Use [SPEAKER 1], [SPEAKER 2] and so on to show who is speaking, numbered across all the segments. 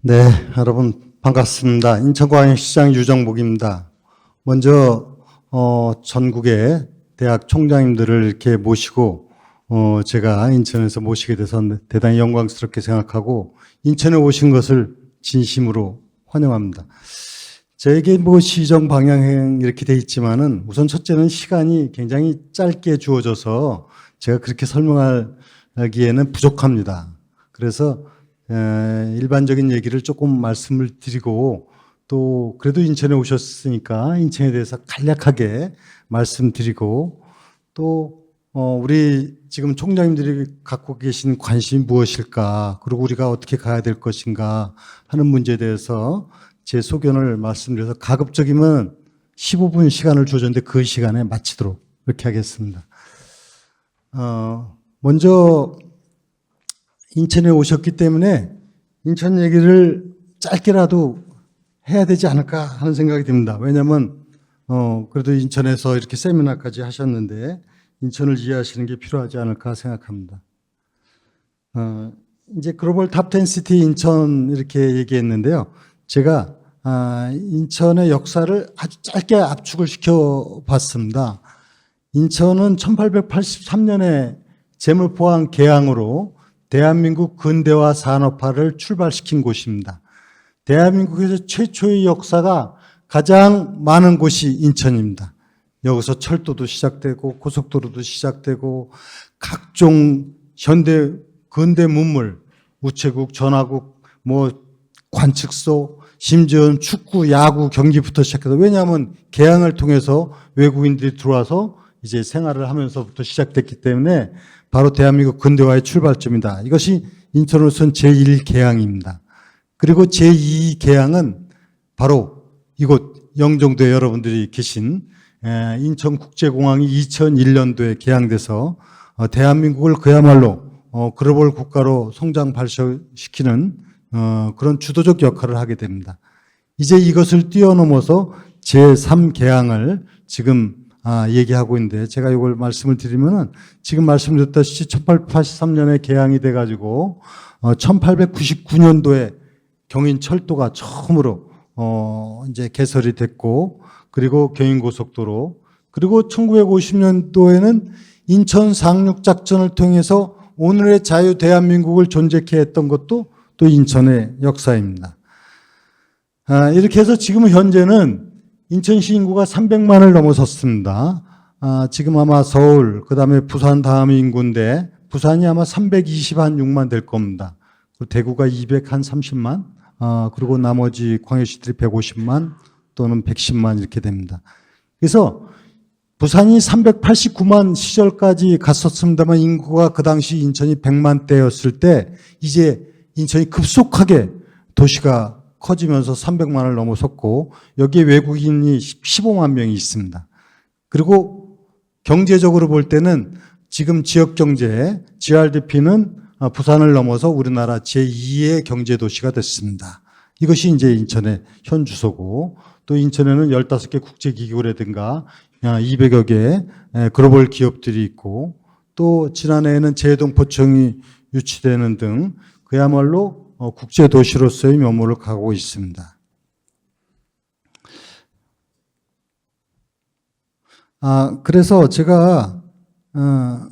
[SPEAKER 1] 네, 여러분 반갑습니다. 인천광역시장 유정복입니다. 먼저 어, 전국의 대학 총장님들을 이렇게 모시고 어, 제가 인천에서 모시게 돼서 대단히 영광스럽게 생각하고 인천에 오신 것을 진심으로 환영합니다. 저에게 뭐 시정 방향 이렇게 돼 있지만은 우선 첫째는 시간이 굉장히 짧게 주어져서 제가 그렇게 설명하기에는 부족합니다. 그래서 에, 일반적인 얘기를 조금 말씀을 드리고 또 그래도 인천에 오셨으니까 인천에 대해서 간략하게 말씀드리고 또 어, 우리 지금 총장님들이 갖고 계신 관심이 무엇일까 그리고 우리가 어떻게 가야 될 것인가 하는 문제에 대해서 제 소견을 말씀드려서 가급적이면 15분 시간을 주어졌는데 그 시간에 마치도록 이렇게 하겠습니다. 어, 먼저 인천에 오셨기 때문에 인천 얘기를 짧게라도 해야 되지 않을까 하는 생각이 듭니다. 왜냐하면 어, 그래도 인천에서 이렇게 세미나까지 하셨는데 인천을 이해하시는 게 필요하지 않을까 생각합니다. 어, 이제 글로벌 탑10 시티 인천 이렇게 얘기했는데요. 제가 아, 인천의 역사를 아주 짧게 압축을 시켜 봤습니다. 인천은 1883년에 재물포항 개항으로 대한민국 근대화 산업화를 출발시킨 곳입니다. 대한민국에서 최초의 역사가 가장 많은 곳이 인천입니다. 여기서 철도도 시작되고 고속도로도 시작되고 각종 현대 근대 문물, 우체국, 전화국, 뭐 관측소, 심지어는 축구, 야구, 경기부터 시작해서 왜냐하면 개항을 통해서 외국인들이 들어와서 이제 생활을 하면서부터 시작됐기 때문에 바로 대한민국 근대화의 출발점이다. 이것이 인천으로선 제1개항입니다. 그리고 제2개항은 바로 이곳 영종도에 여러분들이 계신 에, 인천국제공항이 2001년도에 개항돼서 어, 대한민국을 그야말로 어, 글로벌 국가로 성장 발전시키는 어, 그런 주도적 역할을 하게 됩니다. 이제 이것을 뛰어넘어서 제3개항을 지금 아, 얘기하고 있는데 제가 이걸 말씀을 드리면은 지금 말씀드렸다시피 1883년에 개항이 돼가지고 어, 1899년도에 경인철도가 처음으로 어, 이제 개설이 됐고 그리고 경인고속도로 그리고 1950년도에는 인천 상륙 작전을 통해서 오늘의 자유 대한민국을 존재케 했던 것도 또 인천의 역사입니다. 아, 이렇게 해서 지금 현재는 인천시 인구가 300만을 넘어섰습니다. 아, 지금 아마 서울, 그 다음에 부산 다음 인구인데, 부산이 아마 320 한 6만 될 겁니다. 대구가 200 한 30만, 아, 그리고 나머지 광역시들이 150만 또는 110만 이렇게 됩니다. 그래서 부산이 389만 시절까지 갔었습니다만 인구가 그 당시 인천이 100만 대였을 때 이제 인천이 급속하게 도시가 커지면서 300만을 넘어섰고 여기에 외국인이 15만 명이 있습니다. 그리고 경제적으로 볼 때는 지금 지역 경제 GRDP는 부산을 넘어서 우리나라 제2의 경제 도시가 됐습니다. 이것이 이제 인천의 현 주소고 또 인천에는 15개 국제 기구라든가 200여 개 글로벌 기업들이 있고 또 지난해에는 제동 포청이 유치되는 등 그야말로 어, 국제 도시로서의 면모를 가고 있습니다. 아, 그래서 제가, 어,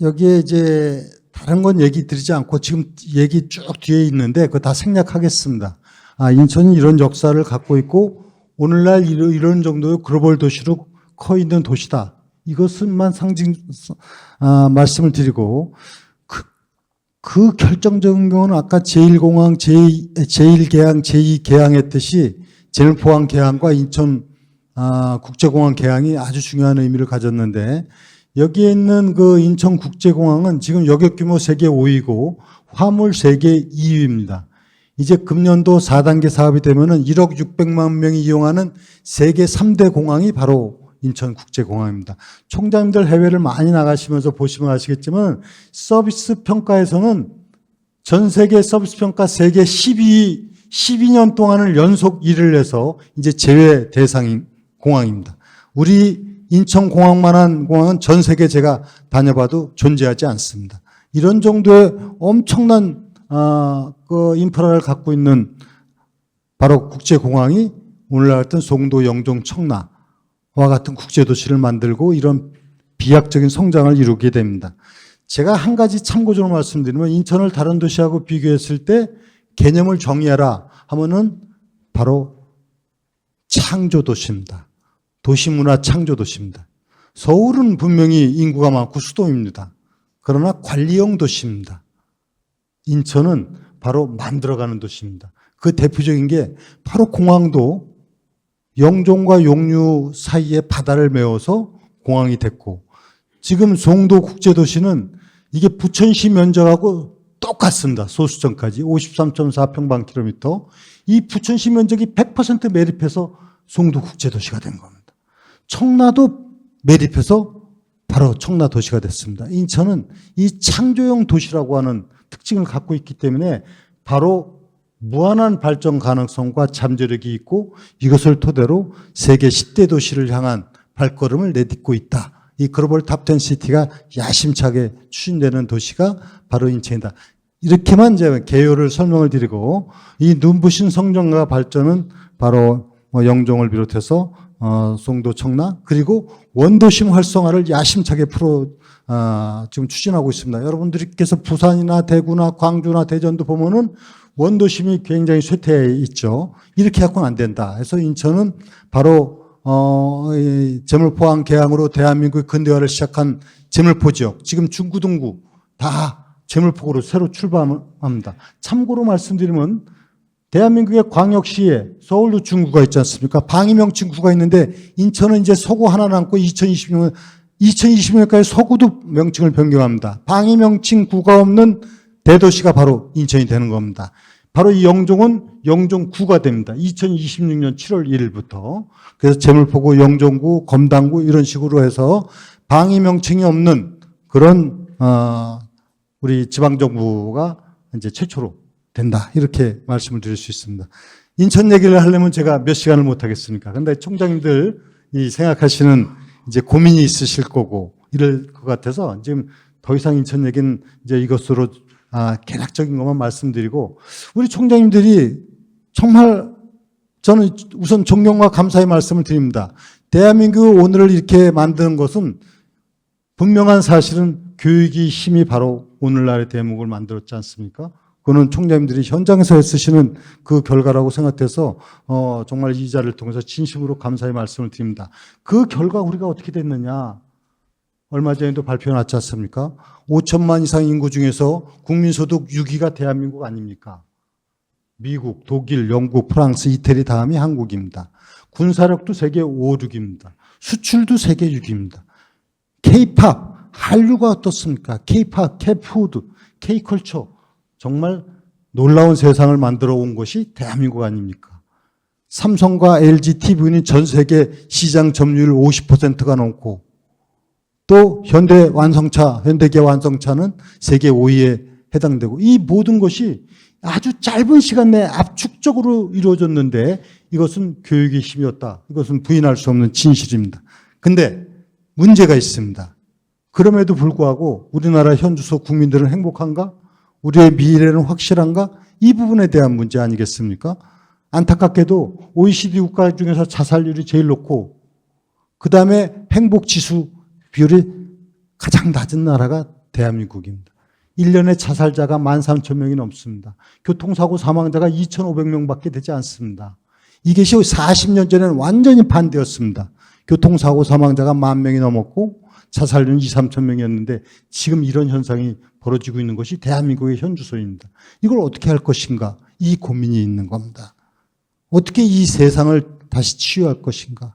[SPEAKER 1] 여기에 이제 다른 건 얘기 드리지 않고 지금 얘기 쭉 뒤에 있는데 그거 다 생략하겠습니다. 아, 인천이 이런 역사를 갖고 있고 오늘날 이런, 정도의 글로벌 도시로 커 있는 도시다. 이것은만 상징, 아, 말씀을 드리고 그, 그 결정적인 경우는 아까 제1공항, 제2, 제1개항, 제2개항 했듯이 제일포항 개항과 인천 아, 국제공항 개항이 아주 중요한 의미를 가졌는데 여기에 있는 그 인천 국제공항은 지금 여객 규모 세계 5위고 화물 세계 2위입니다. 이제 금년도 4단계 사업이 되면은 1억 600만 명이 이용하는 세계 3대 공항이 바로 인천국제공항입니다. 총장님들 해외를 많이 나가시면서 보시면 아시겠지만 서비스 평가에서는 전 세계 서비스 평가 세계 12, 12년 동안을 연속 1위를 해서 이제 제외 대상인 공항입니다. 우리 인천공항만한 공항은 전 세계 제가 다녀봐도 존재하지 않습니다. 이런 정도의 엄청난 아, 그 인프라를 갖고 있는 바로 국제공항이 오늘날 같은 송도, 영종, 청라와 같은 국제도시를 만들고 이런 비약적인 성장을 이루게 됩니다. 제가 한 가지 참고적으로 말씀드리면 인천을 다른 도시하고 비교했을 때 개념을 정의하라 하면은 바로 창조 도시입니다. 도시문화 창조 도시입니다. 서울은 분명히 인구가 많고 수도입니다. 그러나 관리형 도시입니다. 인천은 바로 만들어가는 도시입니다. 그 대표적인 게 바로 공항도 영종과 용류 사이에 바다를 메워서 공항이 됐고 지금 송도 국제도시는 이게 부천시 면적하고 똑같습니다. 소수점까지 53.4평방킬로미터. 이 부천시 면적이 100% 매립해서 송도 국제도시가 된 겁니다. 청라도 매립해서 바로 청라 도시가 됐습니다. 인천은 이 창조형 도시라고 하는 특징을 갖고 있기 때문에 바로 무한한 발전 가능성과 잠재력이 있고 이것을 토대로 세계 10대 도시를 향한 발걸음을 내딛고 있다. 이 글로벌 탑10 시티가 야심차게 추진되는 도시가 바로 인천이다. 이렇게만 이제 개요를 설명을 드리고 이 눈부신 성장과 발전은 바로 뭐 영종을 비롯해서 어, 송도 청라 그리고 원도심 활성화를 야심차게 풀어 아, 지금 추진하고 있습니다. 여러분들께서 부산이나 대구나 광주나 대전도 보면은 원도심이 굉장히 쇠퇴해 있죠. 이렇게 갖고는 안 된다. 그래서 인천은 바로 어, 이 제물포항 개항으로 대한민국의 근대화를 시작한 제물포 지역, 지금 중구 동구 다 제물포구로 새로 출발합니다. 참고로 말씀드리면 대한민국의 광역시에 서울도 중구가 있지 않습니까? 방위명칭 구가 있는데 인천은 이제 서구 하나 남고 2020년 2020년까지 서구도 명칭을 변경합니다. 방위 명칭 구가 없는 대도시가 바로 인천이 되는 겁니다. 바로 이 영종은 영종구가 됩니다. 2026년 7월 1일부터. 그래서 제물포구, 영종구, 검당구 이런 식으로 해서 방위 명칭이 없는 그런 어, 우리 지방 정부가 이제 최초로 된다. 이렇게 말씀을 드릴 수 있습니다. 인천 얘기를 하려면 제가 몇 시간을 못 하겠습니까? 근데 총장님들 이 생각하시는 이제 고민이 있으실 거고 이럴 것 같아서 지금 더 이상 인천 얘기는 이제 이것으로 아, 개략적인 것만 말씀드리고 우리 총장님들이 정말 저는 우선 존경과 감사의 말씀을 드립니다. 대한민국 오늘을 이렇게 만드는 것은 분명한 사실은 교육이 힘이 바로 오늘날의 대목을 만들었지 않습니까? 그거는 총장님들이 현장에서 애쓰시는 그 결과라고 생각해서 어, 정말 이 자리를 통해서 진심으로 감사의 말씀을 드립니다. 그 결과 우리가 어떻게 됐느냐? 얼마 전에도 발표 났지 않습니까? 5천만 이상 인구 중에서 국민소득 6위가 대한민국 아닙니까? 미국, 독일, 영국, 프랑스, 이태리 다음이 한국입니다. 군사력도 세계 5, 6입니다. 수출도 세계 6입니다. K-팝, 한류가 어떻습니까? K-팝, K-푸드, K-컬처. 정말 놀라운 세상을 만들어 온 것이 대한민국 아닙니까? 삼성과 LG TV는 전 세계 시장 점유율 50%가 넘고 또 현대 완성차, 현대기아 완성차는 세계 5위에 해당되고 이 모든 것이 아주 짧은 시간 내에 압축적으로 이루어졌는데 이것은 교육의 힘이었다. 이것은 부인할 수 없는 진실입니다. 근데 문제가 있습니다. 그럼에도 불구하고 우리나라 현주소 국민들은 행복한가? 우리의 미래는 확실한가? 이 부분에 대한 문제 아니겠습니까? 안타깝게도 OECD 국가 중에서 자살률이 제일 높고 그 다음에 행복 지수 비율이 가장 낮은 나라가 대한민국입니다. 1년에 자살자가 13,000명이 넘습니다. 교통사고 사망자가 2,500명밖에 되지 않습니다. 이것이 40년 전에는 완전히 반대였습니다. 교통사고 사망자가 만 명이 넘었고 자살률은 2, 3천 명이었는데 지금 이런 현상이 벌어지고 있는 것이 대한민국의 현주소입니다. 이걸 어떻게 할 것인가? 이 고민이 있는 겁니다. 어떻게 이 세상을 다시 치유할 것인가?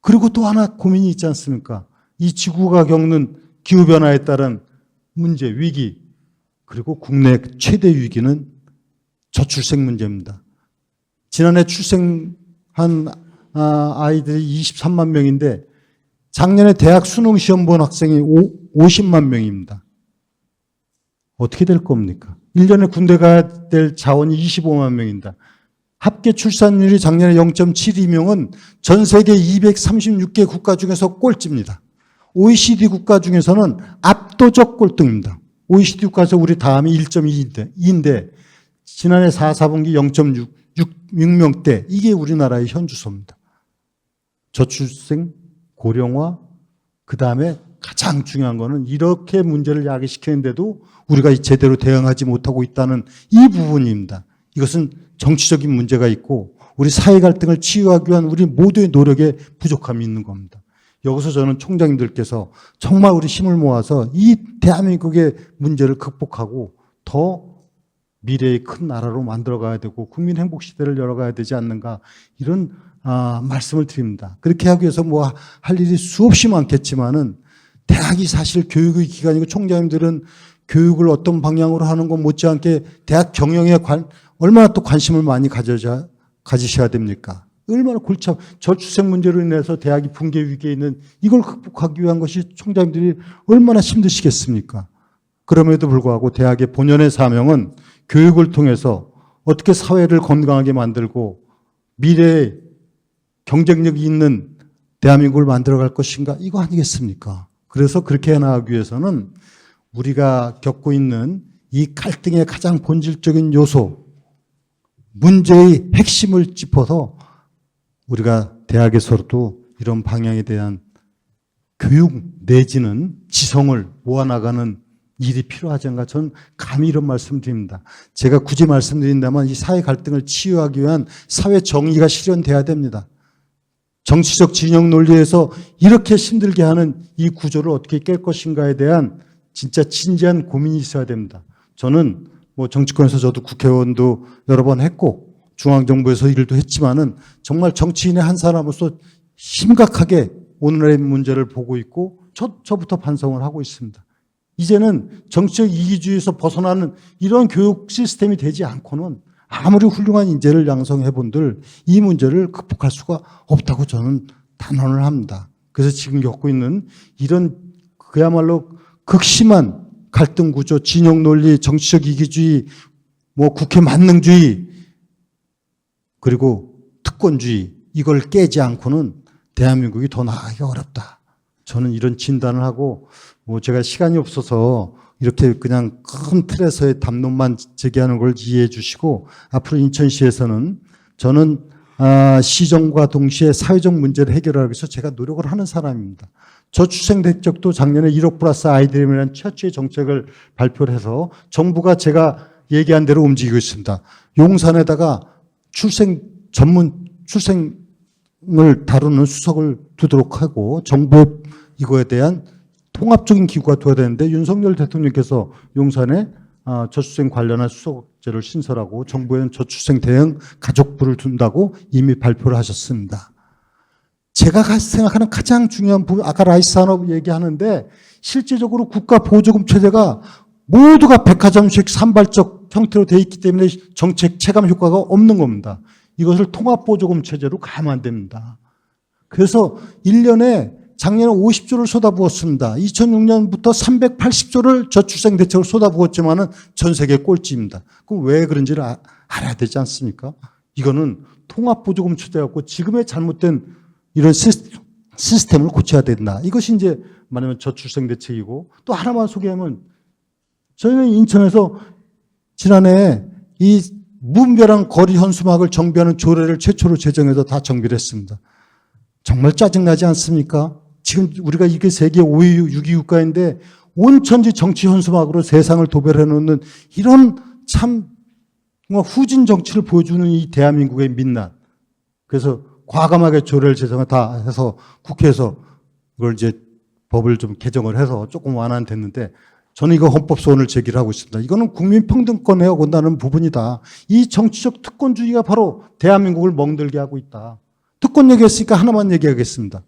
[SPEAKER 1] 그리고 또 하나 고민이 있지 않습니까? 이 지구가 겪는 기후변화에 따른 문제, 위기, 그리고 국내 최대 위기는 저출생 문제입니다. 지난해 출생한 아, 아이들이 23만 명인데 작년에 대학 수능 시험 본 학생이 50만 명입니다. 어떻게 될 겁니까? 1년에 군대 가야 될 자원이 25만 명입니다. 합계 출산율이 작년에 0.72명은 전 세계 236개 국가 중에서 꼴찌입니다. OECD 국가 중에서는 압도적 꼴등입니다. OECD 국가에서 우리 다음이 1.2인데, 2인데 지난해 4, 4분기 0.6명대 이게 우리나라의 현주소입니다. 저출생, 고령화, 그 다음에 가장 중요한 거는 이렇게 문제를 야기시키는데도 우리가 제대로 대응하지 못하고 있다는 이 부분입니다. 이것은 정치적인 문제가 있고 우리 사회 갈등을 치유하기 위한 우리 모두의 노력에 부족함이 있는 겁니다. 여기서 저는 총장님들께서 정말 우리 힘을 모아서 이 대한민국의 문제를 극복하고 더 미래의 큰 나라로 만들어가야 되고 국민 행복 시대를 열어가야 되지 않는가 이런 아, 말씀을 드립니다. 그렇게 하기 위해서 뭐 할 일이 수없이 많겠지만은 대학이 사실 교육의 기관이고 총장님들은 교육을 어떤 방향으로 하는 것 못지않게 대학 경영에 관, 얼마나 또 관심을 많이 가져자, 가지셔야 됩니까? 얼마나 골치 저출생 문제로 인해서 대학이 붕괴 위기에 있는 이걸 극복하기 위한 것이 총장님들이 얼마나 힘드시겠습니까? 그럼에도 불구하고 대학의 본연의 사명은 교육을 통해서 어떻게 사회를 건강하게 만들고 미래에 경쟁력이 있는 대한민국을 만들어 갈 것인가 이거 아니겠습니까? 그래서 그렇게 해나가기 위해서는 우리가 겪고 있는 이 갈등의 가장 본질적인 요소, 문제의 핵심을 짚어서 우리가 대학에서도 이런 방향에 대한 교육 내지는 지성을 모아나가는 일이 필요하지 않가 저는 감히 이런 말씀 드립니다. 제가 굳이 말씀드린다면 이 사회 갈등을 치유하기 위한 사회 정의가 실현돼야 됩니다. 정치적 진영 논리에서 이렇게 힘들게 하는 이 구조를 어떻게 깰 것인가에 대한 진짜 진지한 고민이 있어야 됩니다. 저는 뭐 정치권에서 저도 국회의원도 여러 번 했고 중앙정부에서 일도 했지만은 정말 정치인의 한 사람으로서 심각하게 오늘의 문제를 보고 있고 저, 저부터 반성을 하고 있습니다. 이제는 정치적 이기주의에서 벗어나는 이런 교육 시스템이 되지 않고는 아무리 훌륭한 인재를 양성해 본들 이 문제를 극복할 수가 없다고 저는 단언을 합니다. 그래서 지금 겪고 있는 이런 그야말로 극심한 갈등 구조, 진영 논리, 정치적 이기주의, 뭐 국회 만능주의, 그리고 특권주의 이걸 깨지 않고는 대한민국이 더 나아가기 어렵다. 저는 이런 진단을 하고 뭐 제가 시간이 없어서 이렇게 그냥 큰 틀에서의 담론만 제기하는 걸 이해해 주시고 앞으로 인천시에서는 저는 아, 시정과 동시에 사회적 문제를 해결하기 위해서 제가 노력을 하는 사람입니다. 저출생 대책도 작년에 1억 플러스 아이들이라는 최초의 정책을 발표를 해서 정부가 제가 얘기한 대로 움직이고 있습니다. 용산에다가 출생 전문 출생을 다루는 수석을 두도록 하고 정부 이거에 대한 통합적인 기구가 되어야 되는데 윤석열 대통령께서 용산에 아, 저출생 관련한 수석제를 신설하고 정부에는 저출생 대응 가족부를 둔다고 이미 발표를 하셨습니다. 제가 가- 생각하는 가장 중요한 부분, 아까 라이스 산업 얘기하는데 실제적으로 국가 보조금 체제가 모두가 백화점식 산발적 형태로 되어 있기 때문에 정책 체감 효과가 없는 겁니다. 이것을 통합보조금 체제로 가면 안 됩니다. 그래서 1년에 작년에 50조를 쏟아부었습니다. 2006년부터 380조를 저출생 대책으로 쏟아부었지만은 전 세계 꼴찌입니다. 그럼 왜 그런지를 아- 알아야 되지 않습니까? 이거는 통합보조금 체제였고 지금의 잘못된 이런 시스- 시스템 을 고쳐야 된다. 이것이 이제 말하면 저출생 대책이고 또 하나만 소개하면 저희는 인천에서 지난해 이 무분별한 거리 현수막을 정비하는 조례를 최초로 제정해서 다 정비를 했습니다. 정말 짜증나지 않습니까? 지금 우리가 이게 세계 5위, 6위 국가인데 온천지 정치 현수막으로 세상을 도배해 놓는 이런 참 후진 정치를 보여주는 이 대한민국의 민낯. 그래서 과감하게 조례를 제정을 다 해서 국회에서 그걸 이제 법을 좀 개정을 해서 조금 완화됐는데 저는 이거 헌법 소원을 제기를 하고 있습니다. 이거는 국민 평등권에 어긋나는 부분이다. 이 정치적 특권주의가 바로 대한민국을 멍들게 하고 있다. 특권 얘기했으니까 하나만 얘기하겠습니다.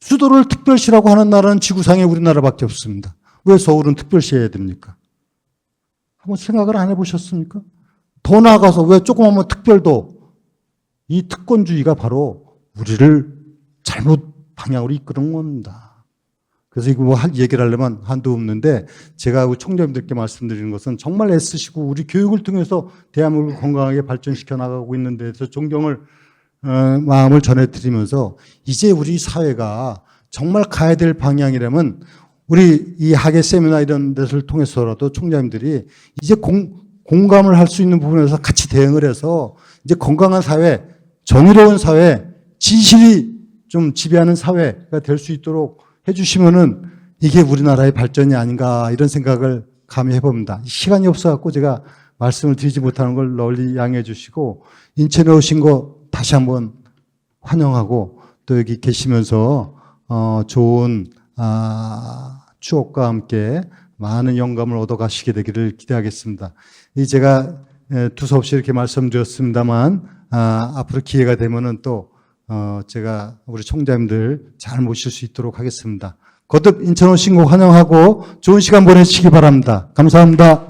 [SPEAKER 1] 수도를 특별시라고 하는 나라는 지구상에 우리나라밖에 없습니다. 왜 서울은 특별시해야 됩니까? 한번 생각을 안 해보셨습니까? 더 나아가서 왜 조그마한 특별도 이 특권주의가 바로 우리를 잘못 방향으로 이끄는 겁니다. 그래서 이거 뭐할 얘기를 하려면 한도 없는데 제가 총장님들께 말씀드리는 것은 정말 애쓰시고 우리 교육을 통해서 대한민국을 건강하게 발전시켜 나가고 있는 데서 존경을 어, 마음을 전해드리면서 이제 우리 사회가 정말 가야 될 방향이라면 우리 이 학예 세미나 이런 데를 통해서라도 총장님들이 이제 공, 공감을 할 수 있는 부분에서 같이 대응을 해서 이제 건강한 사회, 정의로운 사회, 진실이 좀 지배하는 사회가 될 수 있도록 해주시면은 이게 우리나라의 발전이 아닌가 이런 생각을 감히 해봅니다. 시간이 없어갖고 제가 말씀을 드리지 못하는 걸 널리 양해해 주시고 인천에 오신 거 다시 한번 환영하고 또 여기 계시면서 어, 좋은 아, 추억과 함께 많은 영감을 얻어 가시게 되기를 기대하겠습니다. 이 제가 에, 두서없이 이렇게 말씀드렸습니다만 아, 앞으로 기회가 되면은 또 어, 제가 우리 총장님들 잘 모실 수 있도록 하겠습니다. 거듭 인천 오신 거 환영하고 좋은 시간 보내시기 바랍니다. 감사합니다.